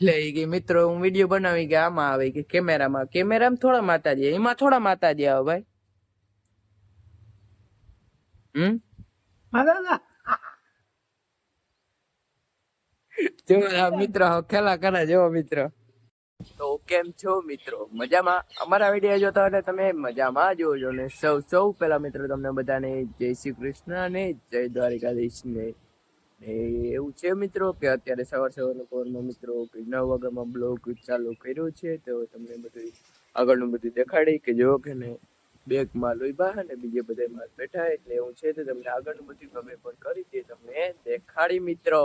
એટલે કે મિત્રો હું વીડિયો બનાવી કે આમાં આવે કે કેમેરામાં. કેમેરામાં થોડા માતાજી એમાં થોડા માતાજી આવે ભાઈ. હમ? જો મિત્ર ખેલા કરે જેવો મિત્ર. તો કેમ છો મિત્રો? મજામાં? અમારા વીડિયો જોતા હોય તમે મજામાં જોજો ને. સૌ સૌ પહેલા મિત્રો તમને બધાને જય શ્રી કૃષ્ણ અને જય દ્વારિકાધીશ ને ને એવું છે મિત્રો કે અત્યારે સવાર સવારના પોરમાં મિત્રો કે નવ વાગ્યામાં બ્લોગ ચાલુ કર્યો છે, તો તમને બધું આગળનું બધું દેખાડી કે જો કે ને બેગ માલ ઊભા ને બીજે બધા માલ બેઠા એટલે એવું છે, તો તમને આગળનું બધું ગમે પણ કરી દે તમને દેખાડી મિત્રો.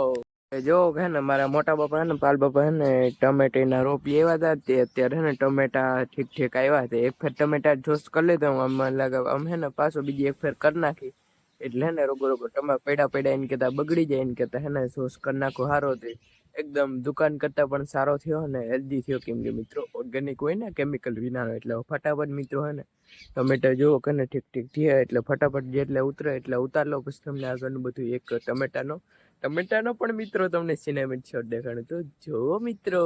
જો હે ને મારા મોટા બાપા ને પાલ બાપા હે ને ટમેટાના રોપી આવ્યા હતા, તે અત્યારે હે ને ટમેટા ઠીક ઠીક આવ્યા હતા. એક ફેર ટમેટા જોશ કરી લેતા હું આમ લાગે, આમ હે ને પાછો બીજી એક ફેર કરી નાખી. એટલે ને રોગો રોગો ટમા પડ્યા પડ્યા એને કહેતા, બગડી જાય એને કહેતા, હે ને સોસ કરી નાખો? સારો થઈ એકદમ દુકાન કરતા પણ સારો થયો અને હેલ્ધી થયો કેમ કે મિત્રો ઓર્ગેનિક હોય ને કેમિકલ વિનાનો, એટલે ફટાફટ મિત્રો હે ને, ટમેટા જુઓ કે ને ઠીક ઠીક થયા, એટલે ફટાફટ જેટલે ઉતરે એટલે ઉતાર લો પછી તમને આગળનું બધું એક ટમેટાનો ટમેટાનો પણ મિત્રો તમને સિનેમેટ શોટ દેખાડું. તો જો મિત્રો.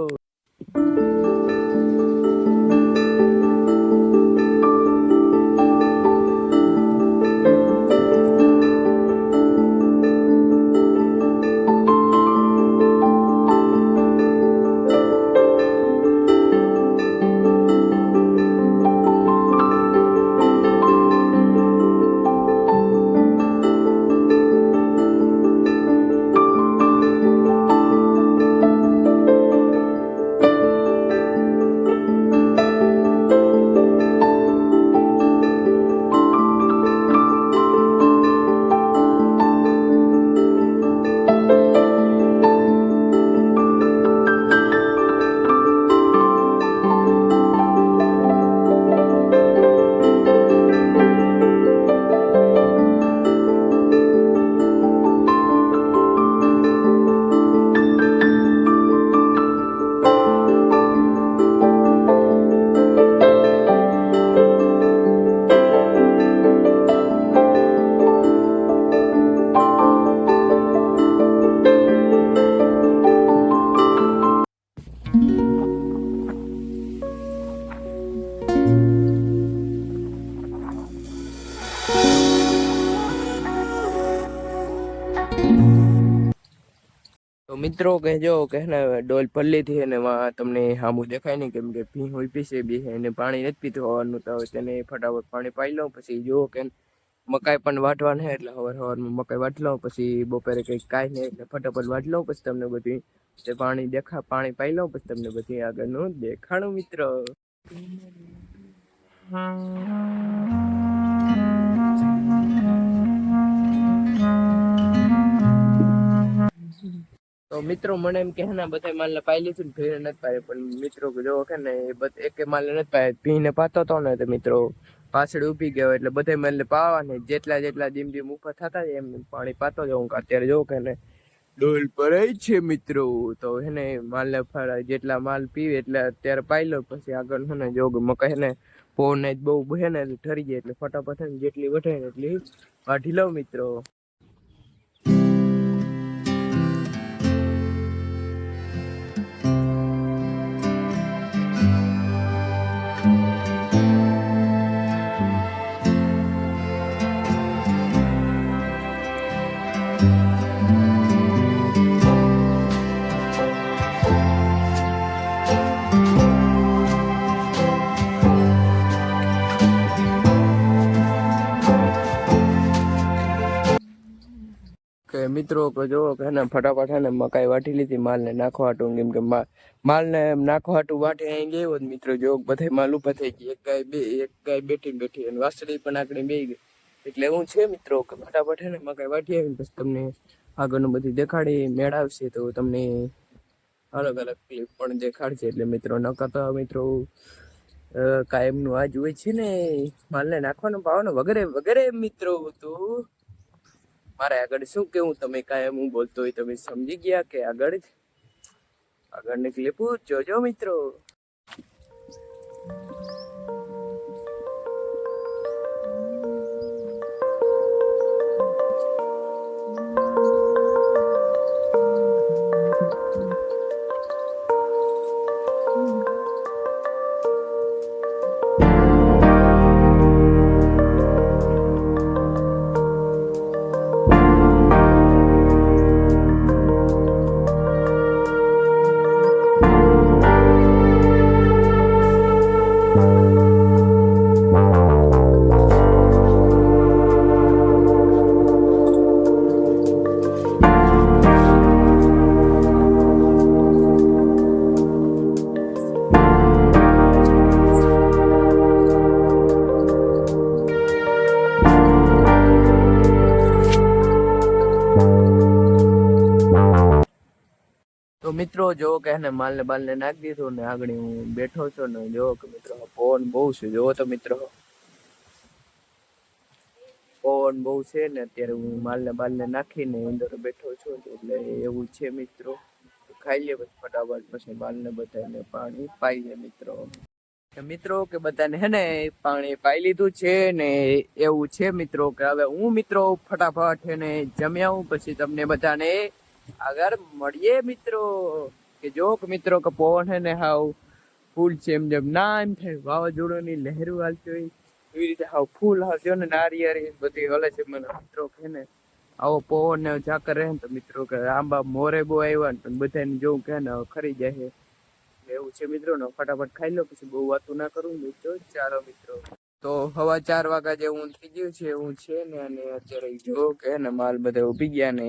મિત્રો કહેજો કે ને ડોલ પલ્લીથી થી તમને સામું દેખાય નહીં, કેમ કે ભી હોય પીસે બી એને પાણી નથી પીતું હવાનું તો તેને ફટાફટ પાણી પાઈ લઉં, પછી જો કે મકાઈ પણ વાટવાના છે એટલે હવાર હવારમાં મકાઈ વાટ લઉં, પછી બપોરે કંઈક કાંઈ નહીં એટલે ફટાફટ વાટ લઉં, પછી તમને બધી તે પાણી દેખા, પાણી પાઈ લઉં, પછી તમને બધી આગળનું દેખાણું મિત્ર. તો મિત્રો મને એમ કે હે ને બધા માલને પાઈ લીધું ને ભીને નથી પાય પણ મિત્રો જો કે ને, એ બધા, એકે માલને નથી પાય ભીને પાતો હતો ને તો મિત્રો પાછળ ઊભી ગયો એટલે બધા માલને પાવા ને જેટલા જેટલા ધીમ ધીમ ઉપર થતા એમ પાણી પાતો જાઉં અત્યારે જો કે ને, ડોલ ભરાય છે મિત્રો. તો હે ને, માલને ફાળા જેટલા માલ પીવે એટલે અત્યારે પાઈ લો. પછી આગળ છે ને, જોગ મકા હે ને પોને જ બહુ બહે ને એટલે ઠરી જાય. એટલે ફટાફટ જેટલી ને એટલી વાઢી લો મિત્રો. કે મિત્રો જો કે ને ફટાફટ ને મકાઈ વાટી લીધી, માલને નાખવા હાટું કેમ કે માલ માલને નાખવા હાટું વાટે અહીં ગયો મિત્રો, જો બધે માલ ઊભા થઈ ગઈ એક ગાય બે, એક ગાય બેઠી બેઠી અને વાસળી પણ આકડી બે ગઈ. એટલે એવું છે મિત્રો કે ફટાફટ એને મકાઈ વાટી આવી પછી તમને આગળનું બધું દેખાડી મેળવશે તો તમને અલગ અલગ ક્લિપ પણ દેખાડશે. એટલે મિત્રો ન કરતા મિત્રો કાયમનું આજ હોય છે ને, માલને નાખવાનું પાવાનું વગેરે વગેરે મિત્રો તો મારે આગળ શું કેવું? તમે કાંઈ હું બોલતો હોય તમે સમજી ગયા કે આગળ આગળની ક્લિપ જોજો મિત્રો. તો મિત્રો, જો કે એને માલને બાલને નાખી દીધું ને આગળ હું બેઠો છું ને જો કે મિત્રો પવન બહુ છે. જોવો તો મિત્રો પવન બહુ છે ને અત્યારે હું માલને બાલને નાખીને અંદર બેઠો છું એટલે એવું છે મિત્રો. ખાઈ લે પછી ફટાફટ, પછી માલને બધાને પાણી પાઈ લે મિત્રો. મિત્રો કે બધાને હે ને પાણી પાઈ લીધું છે ને એવું છે મિત્રો કે હવે હું મિત્રો ફટાફટ હે ને જમ્યા પછી તમને બધાને આગળ મળીએ મિત્રો, કે જો કે મિત્રો, કે પવન હે ને હાવ ફૂલ છે એમ જેમ. ના, એમ થાય. વાવાઝોડાની લહેરો હાલતી હોય, એવી રીતે હાવ ફૂલ હાલતી ને નારિયેળી બધી હલે છે મને મિત્રો કે ને. આવો પવન ને ઝાકર રહે ને તો મિત્રો કે આંબા મોરે બહુ આવ્યા ને બધાને જોઉં કે ને ખરી જાય એવું છે મિત્રો, ને ફટાફટ ખાઈ લો, પછી બહુ વાતું ના કરું મિત્રો. ચાલો મિત્રો. તો હવા ચાર વાગ્યા જેવું થઈ ગયું છે એવું છે ને અને અત્યારે જો કે ને માલ બધા ઊભી ગયા ને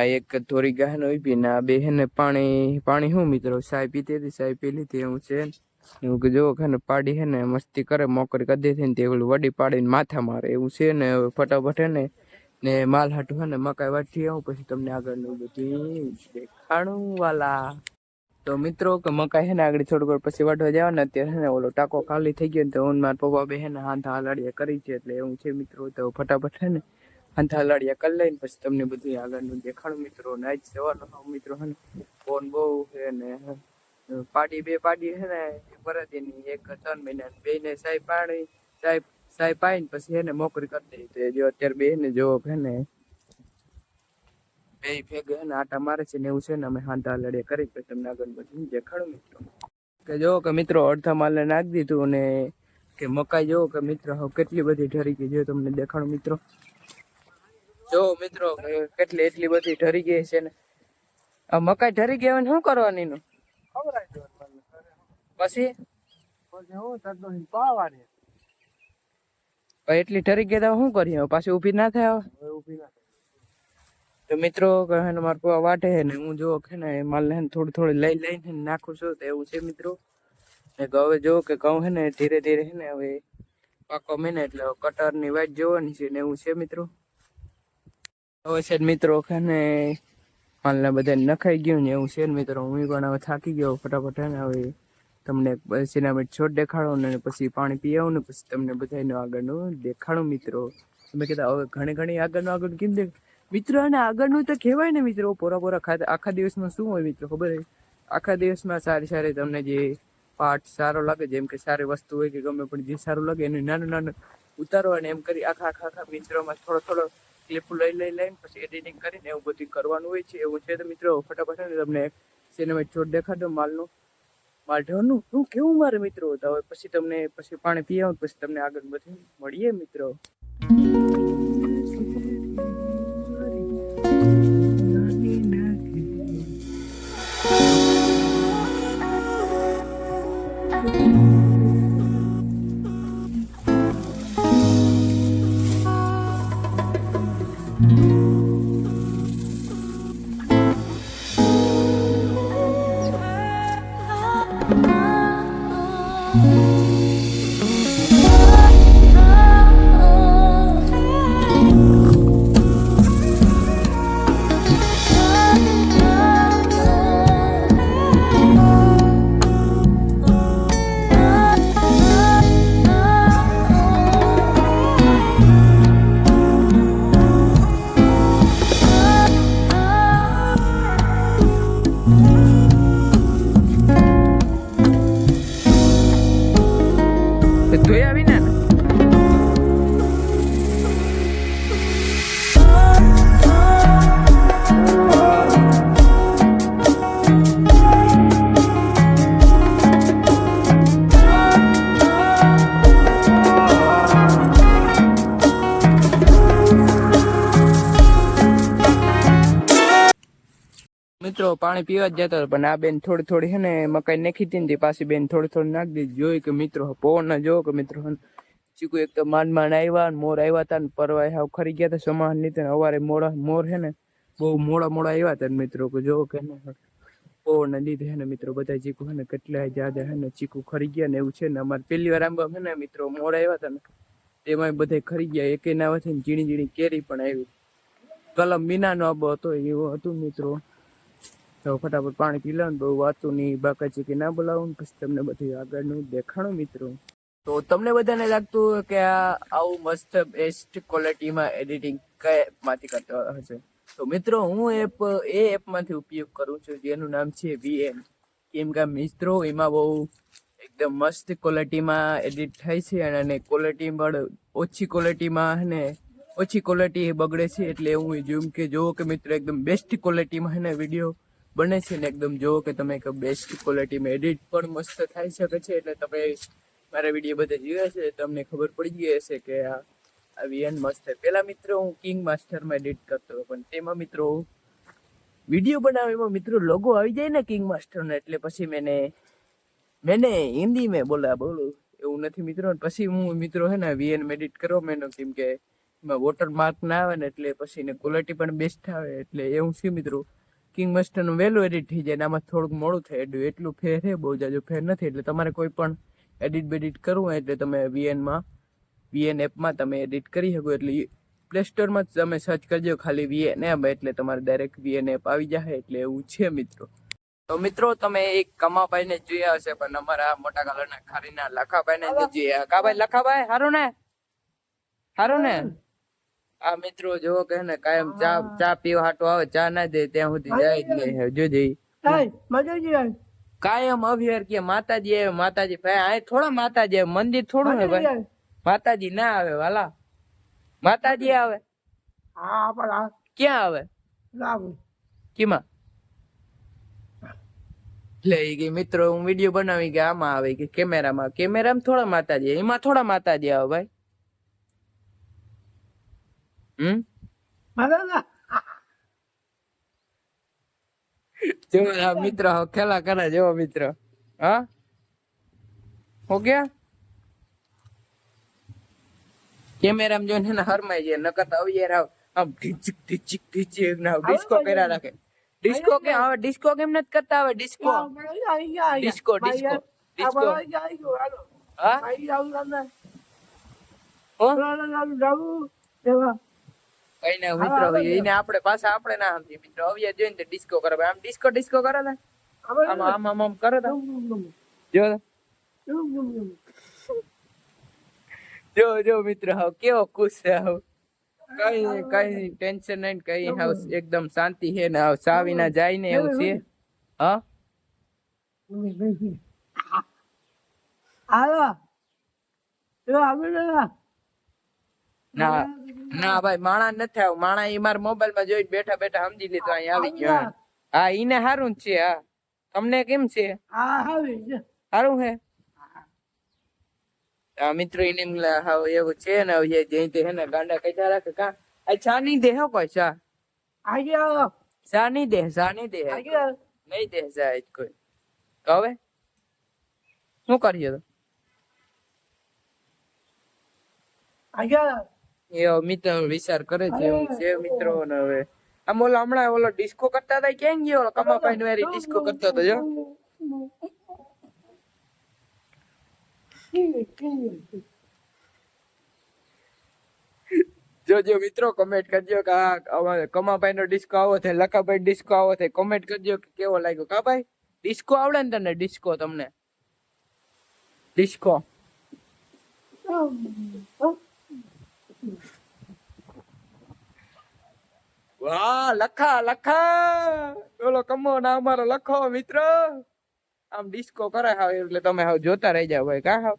આ એક થોડી ગાહન ઊભી ને આ બે ને પાણી પાણી હું મિત્રો સાય પીતી હતી સાય પી લીધી, એવું છે. એવું કે જો ખાને પાડી હે ને, મસ્તી કરે, મોકરી કરી દેતી ને, તે ઓલું વડી પાડીને માથા મારે, એવું છે ને ફટાફટ હે ને ને માલ હાટું હે ને મકાઈ વાટી આવું, પછી તમને આગળનું બધું દેખાણું વાલા. તો મિત્રો, કે મકાઈ હે ને આગળ થોડુંક વાર પછી વાટવા જવાના, અત્યારે હે ને ઓલો ટાકો ખાલી થઈ ગયો ને, તો હું મારા પપ્પા બે હે ને હાંધા હાલાડીએ કરી છે, એટલે એવું છે મિત્રો, તો ફટાફટ હે ને હાંધા હલાડિયા કરી લઈને પછી તમને બધું આગળનું દેખાડું. મિત્રો, ને આજ મિત્રો હે ને, ફોન બહુ છે ને પાડી બે પાડી છે ને પરદીની એક ત્રણ મહિના બે ને સાઈ પાણી, સાઈ સાઈ પાઈને પછી એને મોકરી કરી દઈ તો જો અત્યારે બે ને જો છે ને બે ભેગ હે ને આટા મારે છે ને એવું છે ને અમે હાંધા લડે કરી પછી તમને આગળ બધું દેખાડું મિત્રો. કે જો કે મિત્રો અડધા માલને નાખી દીધું ને, કે મકાઈ જો કે મિત્રો હવે કેટલી બધી ઠરી ગઈ જો તમને દેખાડું મિત્રો. જો મિત્રો કેટલી એટલી બધી ઠરી ગઈ છે ને. આ મકાઈ ઢરી ગઈ હોય શું કરવાની નું પછી એટલી ઠરી ગયા તો શું કરીએ? પાછી ઊભી ના થાય તો મિત્રો કહે ને મારા પપ્પા વાટે હે ને હું જો કે ને માલ ને થોડી થોડી લઈ લઈને નાખું છું તો એવું છે મિત્રો. ને હવે જો કે ઘઉં હે ને ધીરે ધીરે હે ને હવે પાકો મહિને એટલે કટરની વાટ જોવાની છે ને એવું છે મિત્રો. હવે છે મિત્રો ને માલ બધા નખાઈ ગયું ને એવું છે મિત્રો. હું પણ હવે થાકી ગયો ફટાફટ ને. હવે તમને સિનામેટ છોડ દેખાડો ને પછી પાણી પી આવું ને પછી તમને બધાને આગળનું દેખાડું મિત્રો. તમે કહેતા હવે ઘણી ઘણી આગળનું આગળ કેમ દેખ મિત્રો અને આગળનું તો કહેવાય ને મિત્રો, પોરા પોરા ખાતા આખા દિવસમાં શું હોય મિત્રો ખબર આખા દિવસમાં સારી સારી તમને જે પાર્ટ સારો લાગે, જેમ કે સારી વસ્તુ હોય કે ગમે પણ જે સારું લાગે એનું નાનું નાનું ઉતારો અને એમ કરી આખા આખા આખા મિત્રોમાં થોડો થોડો ક્લિપ લઈ લઈ, લઈને પછી એડિટિંગ કરીને એવું બધું કરવાનું હોય છે. એવું છે તો મિત્રો, ફટાફટ ને તમને સિનેમેટ છોડ દેખાડો, માલનું માઢવનું શું કેવું મારે મિત્રો? તો હવે પછી તમને, પછી પાણી પી પછી તમને આગળ બધું મળીએ મિત્રો. મિત્રો પાણી પીવા જ જતો પણ આ બેન થોડી થોડી છે ને મકાઈ નાખી હતી ને પાછી બેન થોડી થોડી નાખી દીધી. જોઈ કે મિત્રો પવન ના જો કે મિત્રો ચીકુ એક તો માંડ માંડ આવ્યા મોર આવ્યા હતા ને પરવા હાવ ખરી ગયા હતા સમાન લીધે અવારે મોડા મોર છે ને બહુ મોડા મોડા આવ્યા હતા મિત્રો, કે જો કે પવન લીધે ને મિત્રો બધા ચીકુ છે ને કેટલા જ્યાદા છે ને ચીકુ ખરી ગયા ને એવું છે ને અમારે પહેલી વાર આંબા છે ને મિત્રો મોડા આવ્યા હતા ને તેમાં બધા ખરી ગયા. એકે ના ને ઝીણી ઝીણી કેરી પણ આવી. કલમ મીનાનો આંબો હતો, એવું હતું મિત્રો. તો ફટાફટ પાણી પી લો ને બહુ વાતું નહીં બાકા છે કે ના બોલાવું પછી તમને બધું આગળનું દેખાણું મિત્રો. તો તમને બધાને લાગતું કે આ આવું મસ્ત બેસ્ટ ક્વોલિટીમાં એડિટિંગ કયામાંથી કરતો હશે? તો મિત્રો, હું એપ એ એપમાંથી ઉપયોગ કરું છું, જેનું નામ છે વીએન કેમ કે મિત્રો, એમાં બહુ એકદમ મસ્ત ક્વોલિટીમાં એડિટ થાય છે, અને- અને ક્વોલિટી પણ ઓછી ક્વોલિટીમાં ને, ઓછી ક્વોલિટી બગડે છે, એટલે હું જોઉં કે જોવો કે મિત્રો, એકદમ બેસ્ટ ક્વોલિટીમાં ને, વીડિયો બને છે ને એકદમ જુઓ કે તમે બેસ્ટ ક્વોલિટીમાં એડિટ પણ મસ્ત થઈ શકે છે એટલે તમે મારા વીડિયો બધા જોયા છે, તમને ખબર પડી ગઈ હશે કે આ આ વીએન મસ્ત પેલા મિત્રો હું કિંગ માસ્ટરમાં એડિટ કરતો પણ તેમાં મિત્રો વીડિયો બનાવવામાં મિત્રો લોગો આવી જાય ને કિંગ માસ્ટરનો એટલે પછી મેને મેને હિન્દી મેં બોલા, બોલું. એવું નથી મિત્રો પછી હું મિત્રો હે ને વીએન એડિટ કરવા મેનો કેમ કે એમાં વોટર માર્ક ના આવે ને એટલે પછી ને ક્વોલિટી પણ બેસ્ટ આવે, એટલે એવું છે મિત્રો. કિંગ માસ્ટરનું વહેલું એડિટ થઈ જાય આમાં થોડુંક મોડું થાય. એટલું એટલું ફેર છે બહુ જાજો ફેર નથી. એટલે તમારે કોઈ પણ એડિટ બેડિટ કરવું હોય એટલે તમે વીએનમાં વીએન એપમાં તમે એડિટ કરી શકો. એટલે પ્લે સ્ટોરમાં તમે સર્ચ કરજો ખાલી વીએન એપ એટલે તમારે ડાયરેક્ટ વીએન એપ આવી જાય એટલે એવું છે મિત્રો. તો મિત્રો તમે એક કમાભાઈને જોયા હશે પણ અમારા મોટા કલરના ખારીના લખાભાઈને જોયા. કાભાઈ લખાભાઈ હારું ને? હારું ને? આ મિત્રો જો કે ને કાયમ ચા ચા પીવા હાટો આવે ચા ના દે ત્યાં સુધી જાય જ નહીં જોજે કાયમ અભિયાર કે માતાજી આવે માતાજી ભાઈ આ થોડા માતાજી આવે મંદિર થોડું ને ભાઈ. માતાજી ના આવે વાલા. માતાજી આવે. હા પણ ક્યાં આવે? લાવું. કીમાં? લે કે મિત્રો હું વીડિયો બનાવી કે આમાં આવે કે કેમેરામાં. કેમેરામાં થોડા માતાજી. એમાં થોડા માતાજી આવે ભાઈ. હમ માતા જો આ મિત્ર હવે ખેલા કરે જેવો મિત્ર હા હો ગયા કેમેરામાં જોઈને એને હરમાઈ જાય નકર તો અવિયાર આવ આમ ઢીચક ઢીચક ઢીચક ના ડિસ્કો કર્યા રાખે ડિસ્કો કે હવે ડિસ્કો કેમ નથી કરતા હવે ડિસ્કો ડિસ્કો, ડિસ્કો, ડિસ્કો. હા હો કઈ ના મિત્રો એને આપણે પાછા આપણે ના સમજી મિત્રો અવિયાર જોઈને તો ડિસ્કો કરે. આમ ડિસ્કો ડિસ્કો કરે ને આમ આમ આમ આમ કરે જો જો જો મિત્ર હાવ કેવો ખુશ છે હાવ. કઈ કઈ ટેન્શન નહીં કઈ હાવ એકદમ શાંતિ છે ને હાવ સાવી ના જાય ને એવું છે. હા? ના. ના ભાઈ માણા નથી આવ. માણા એ મારા મોબાઈલમાં જોઈ બેઠા બેઠા સમજી લીધો અહીં આવી ગયો હા. ઈને હારું છે હા. તમને કેમ છે? સારું હે? આ મિત્રો એને હાવ એવું છે ને હવે જઈ તે ને ગાંડા કઈ રાખે કા. આ ચા નહીં દે કોઈ ચા? ચા નહીં દે ચા નહીં દે. નહીં દે ચા કોઈ. હવે? શું કરીએ તો? એ મિત્ર વિચાર કરે છે, એવું છે મિત્રો ને હવે. આમ ઓલો હમણાં ઓલો ડિસ્કો કરતા હતા, ક્યાં ગયો ઓલો કમાભાઈ નો ડિસ્કો કરતો હતો, જો. જો જો, મિત્રો કમેન્ટ કરજો કે આ કમાભાઈ નો ડિસ્કો આવો થાય લખાભાઈ ડિસ્કો આવો થાય કમેન્ટ કરજો કે કેવો લાગ્યો. કા ભાઈ ડિસ્કો આવડે ને તને ડિસ્કો તમને? ડિસ્કો વાહ લખા લખા. બોલો કમો ના અમારો લખો મિત્ર. આમ ડિસ્કો કરે હાવ એટલે તમે હાવ જોતા રહી જાવ ભાઈ. કા હાવ?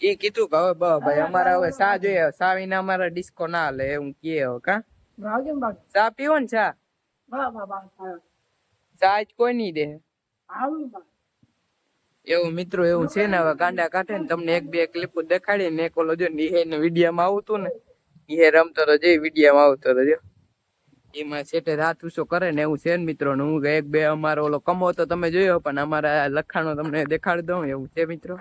એ કીધું કે હવે બ ભાઈ અમારે હવે સા જોઈએ. સા વિના અમારે ડિસ્કો ના લે હું કે હવે કા? ચા પીવો ને ચા? સા આજ કોઈ નહીં દે. એવું મિત્રો એવું છે ને, હવે ગાંડા કાઢે ને તમને એક બે ક્લિપ દેખાડી ને એક ઓલો જો નિહે ને વિડીયોમાં આવતું ને, નિહે રમતો તો જે વિડીયોમાં આવતો તો જો એમાં સેટે રાત ઉસો કરે ને એવું છે ને મિત્રો, ને હું એક બે અમારો ઓલો કમો તો તમે જોયો, પણ અમારા લખાણો તમને દેખાડી દઉં, એવું છે મિત્રો.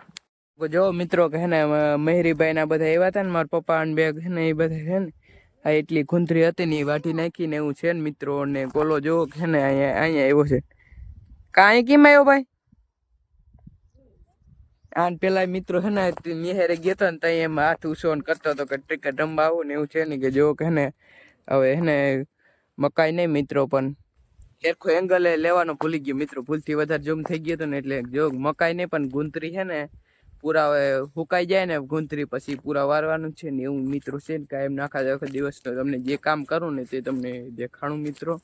જો મિત્રો કે ને મહેરીભાઈ ના બધા એવા હતા ને, મારા પપ્પા અને બે ને, એ બધા છે ને, આ એટલી ખૂંતરી હતી ને, એ વાટી નાખી ને એવું છે ને મિત્રો, ને કોલો જો કે ને, અહીંયા અહીંયા આવ્યો છે. કાંઈ કેમ આવ્યો ભાઈ? આન પેલા મિત્રો છે ને નિહારે ગયો ને ત્યાં એમ હાથ ઉછો કરતો હતો કે ક્રિકેટ રમવા આવું ને એવું છે ને કે જો કે ને, હવે હે ને મકાઈ નહીં મિત્રો પણ. એરખો એંગલે લેવાનો ભૂલી ગયો મિત્રો, ભૂલથી વધારે જોમ થઈ ગયો હતો ને એટલે જો મકાઈ નહીં પણ ગુંતરી છે ને, પૂરા હુકાઈ જાય ને ગુંતરી પછી પૂરા વારવાનું છે ને એવું મિત્રો છે ને કાંઈ એમ નાખા આખો દિવસ તો તમને જે કામ કરું ને તે તમને દેખાણું મિત્રો.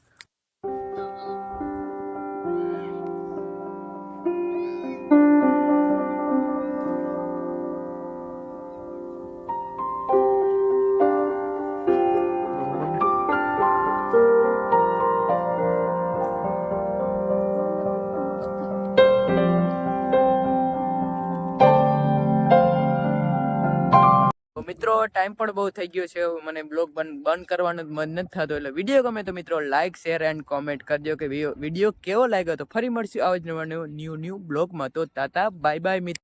ટાઈમ પણ બહુ થઈ ગયો છે. મને બ્લોગ બંધ કરવાનું મન નથી થતું. એટલે વીડિયો ગમે તો મિત્રો લાઈક શેર એન્ડ કોમેન્ટ કરજો કે વીડિયો કેવો લાગ્યો તો ફરી મળશું આવા જ નવા ન્યૂ ન્યૂ બ્લોગમાં. તો તાતા બાય બાય મિત્રો